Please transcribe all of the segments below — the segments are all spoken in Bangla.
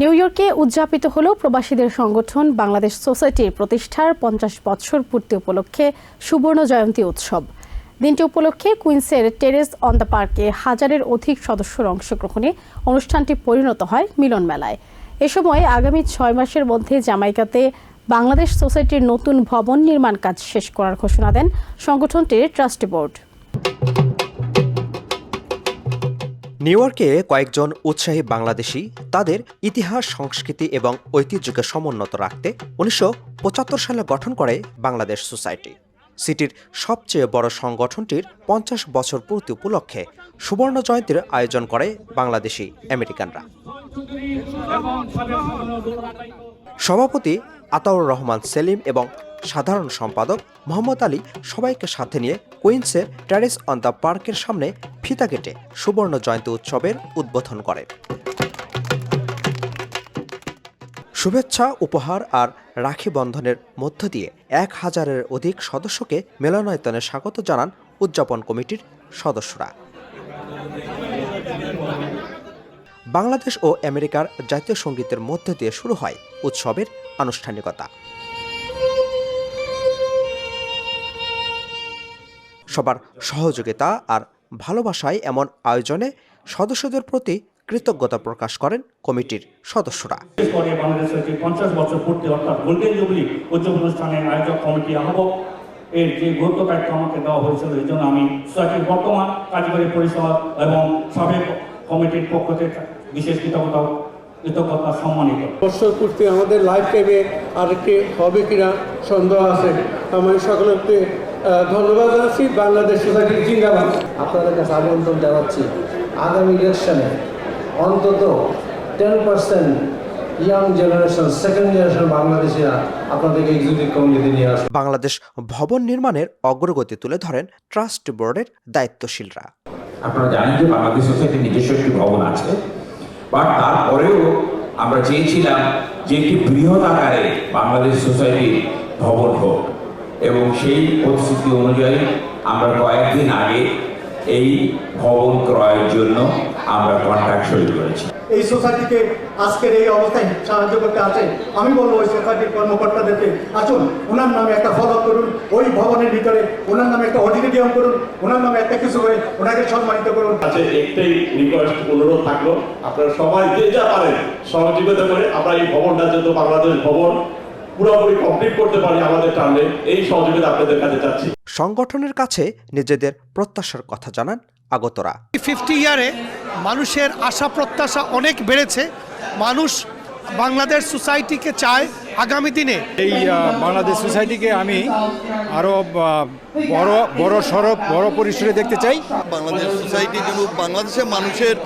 নিউ ইয়র্কে উদযাপিত হল প্রবাসীদের সংগঠন বাংলাদেশ সোসাইটির প্রতিষ্ঠার পঞ্চাশ বছর পূর্তি উপলক্ষে সুবর্ণ জয়ন্তী উৎসব। দিনটি উপলক্ষে কুইন্সের টেরেস অন দ্য পার্কে হাজারের অধিক সদস্যর অংশগ্রহণে অনুষ্ঠানটি পরিণত হয় মিলন মেলায়। এ সময় আগামী ছয় মাসের মধ্যে জামাইকাতে বাংলাদেশ সোসাইটির নতুন ভবন নির্মাণ কাজ শেষ করার ঘোষণা দেন সংগঠনটির ট্রাস্টি বোর্ড। নিউ ইয়র্কে কয়েকজন উৎসাহী বাংলাদেশি তাদের ইতিহাস, সংস্কৃতি এবং ঐতিহ্যকে সমুন্নত রাখতে উনিশশো পঁচাত্তর সালে গঠন করে বাংলাদেশ সোসাইটি। সিটির সবচেয়ে বড় সংগঠনটির পঞ্চাশ বছর পূর্তি উপলক্ষে সুবর্ণ জয়ন্তীর আয়োজন করে বাংলাদেশি আমেরিকানরা। সভাপতি আতাউর রহমান সেলিম এবং সাধারণ সম্পাদক মোহাম্মদ আলী সবাইকে সাথে নিয়ে কুইন্সের ট্যারিস অন দ্য পার্কের সামনে ফিতা কেটে সুবর্ণ জয়ন্তী উৎসবের উদ্বোধন করে। শুভেচ্ছা, উপহার আর রাখি বন্ধনের মধ্য দিয়ে এক হাজারের অধিক সদস্যকে মেলনায়তনে স্বাগত জানান উদযাপন কমিটির সদস্যরা। বাংলাদেশ ও আমেরিকার জাতীয় সঙ্গীতের মধ্য দিয়ে শুরু হয় উৎসবের আনুষ্ঠানিকতা। সবার সহযোগিতা আর ভালোবাসায় এমন আয়োজনে সদস্যদের প্রতি কৃতজ্ঞতা প্রকাশ করেন কমিটির সদস্যরা। বিশেষ বাংলাদেশের যে পঞ্চাশ বছর পূর্তি অর্থাৎ গোল্ডেন জুবলি উৎসব অনুষ্ঠানের আয়োজক কমিটি আহ্বক এর যে গুরুত্ব দায়িত্ব আমাকে দেওয়া হয়েছিল এই জন্য আমি সোসাইটির বর্তমান কার্যকরী পরিষদ এবং সাবেক কমিটির পক্ষ থেকে বিশেষ কৃতজ্ঞতা কৃতজ্ঞতা সম্মানিত। বছর পূর্তি আমাদের লাইফ টাইমে আর আরেকটি হবে কিনা সন্দেহ আছে। আমি সকলকে আহ, ধন্যবাদ জানাচ্ছি। বাংলাদেশ সোসাইটির জিন্দাবাদ। আপনাদের কাছে আমন্ত্রণ জানাচ্ছি আগামী ইলেকশনে অন্তত ten percent young generation second generation বাংলাদেশিরা আপনাদেরকে এক্সিকিউটিভ কমিটিতে নিয়ে আসবে। বাংলাদেশ ভবন নির্মাণের অগ্রগতি তুলে ধরেন ট্রাস্ট বোর্ডের দায়িত্বশীলরা। আপনারা জানেন যে বাংলাদেশ সোসাইটির নিজস্ব একটি ভবন আছে বাট তারপরেও আমরা চেয়েছিলাম যে একটি বৃহৎ আকারে বাংলাদেশ সোসাইটির ভবন হোক। এবং সেই পরিস্থিতি অনুযায়ী আমরা কয়েকদিন আগে এই ভবন ক্রয়ের জন্য আমরা কন্ট্রাক্ট সই করেছি। এই সোসাইটিকে আজকের এই অবস্থায় সাহায্য করতে আছে। আমি বলব ওই সোসাইটির কর্মকর্তাদেরকে আসুন ওনার নামে একটা ফলো করুন ওই ভবনের ভিতরে ওনার নামে একটা অডিটোরিয়াম করুন ওনার নামে একটা কিছু করে ওনাকে সম্মানিত করুন। কাছে একটাই রিকোয়েস্ট অনুরোধ থাকল আপনারা সবাই যে যা পারেন সহযোগিতা করে আমরা এই ভবনটা যেহেতু বাংলাদেশ ভবন পুরোপুরি কমপ্লিট করতে পারি আমাদের টার্মে এই সহযোগিতা আপনাদের কাছে চাচ্ছি। সংগঠনের কাছে নিজেদের প্রত্যাশার কথা জানান আগতরা। ফিফটি ইয়ারে মানুষের আশা প্রত্যাশা অনেক বেড়েছে। মানুষ বাংলাদেশ সোসাইটিকে চায় আগামী দিনে। এই বাংলাদেশ সোসাইটিকে আমি আরও বড় বড় সড়ক বড় পরিসরে দেখতে চাই। বাংলাদেশ সোসাইটি যেন বাংলাদেশের মানুষের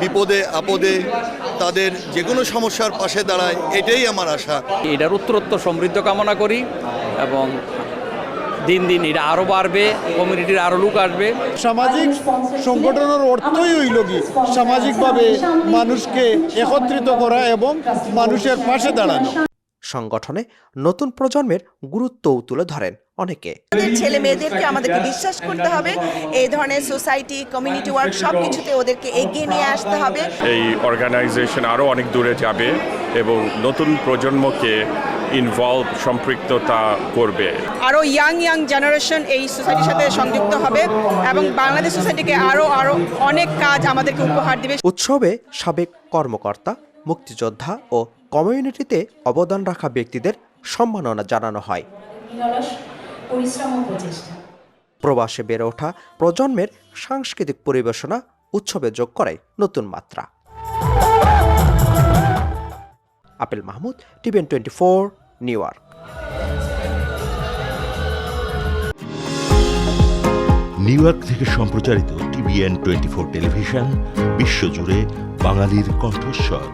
বিপদে আপদে তাদের যে কোনো সমস্যার পাশে দাঁড়ায় এটাই আমার আশা। এটার উত্তরোত্তর সমৃদ্ধ কামনা করি এবং দিন দিন এটা আরও বাড়বে কমিউনিটির আরও লোক আসবে। সামাজিক সংগঠনের অর্থই হইল কি? সামাজিকভাবে মানুষকে একত্রিত করা এবং মানুষের পাশে দাঁড়ানো। সংগঠনে নতুন প্রজন্মের গুরুত্বও তুলে ধরেন। অনেকে। ছেলে মেয়েদেরকে আমাদেরকে বিশ্বাস করতে হবে। এই ধরনের সোসাইটি কমিউনিটি ওয়ার্ক সব কিছুতে ওদেরকে এগিয়ে নিয়ে আসতে হবে। এই অর্গানাইজেশন আরও অনেক দূরে যাবে এবং নতুন প্রজন্মকে ইনভলভ সম্পৃক্ততা করবে। আরও ইয়াং ইয়াং জেনারেশন এই সোসাইটির সাথে সংযুক্ত হবে এবং বাংলাদেশ সোসাইটিকে আরও আরও অনেক কাজ আমাদেরকে উপহার দিবে। উৎসবে সাবেক কর্মকর্তা মুক্তিযোদ্ধা ও কমিউনিটিতে অবদান রাখা ব্যক্তিদের সম্মাননা জানানো হয়। প্রবাসে বেড়ে ওঠা প্রজন্মের সাংস্কৃতিক পরিবেশনা উৎসবে যোগ করে নতুন মাত্রা। Apel Mahmud TVN twenty four New York. New York থেকে সম্প্রচারিত টিভিএন টোয়েন্টি ফোর টেলিভিশন বিশ্বজুড়ে বাঙালির কণ্ঠস্বর।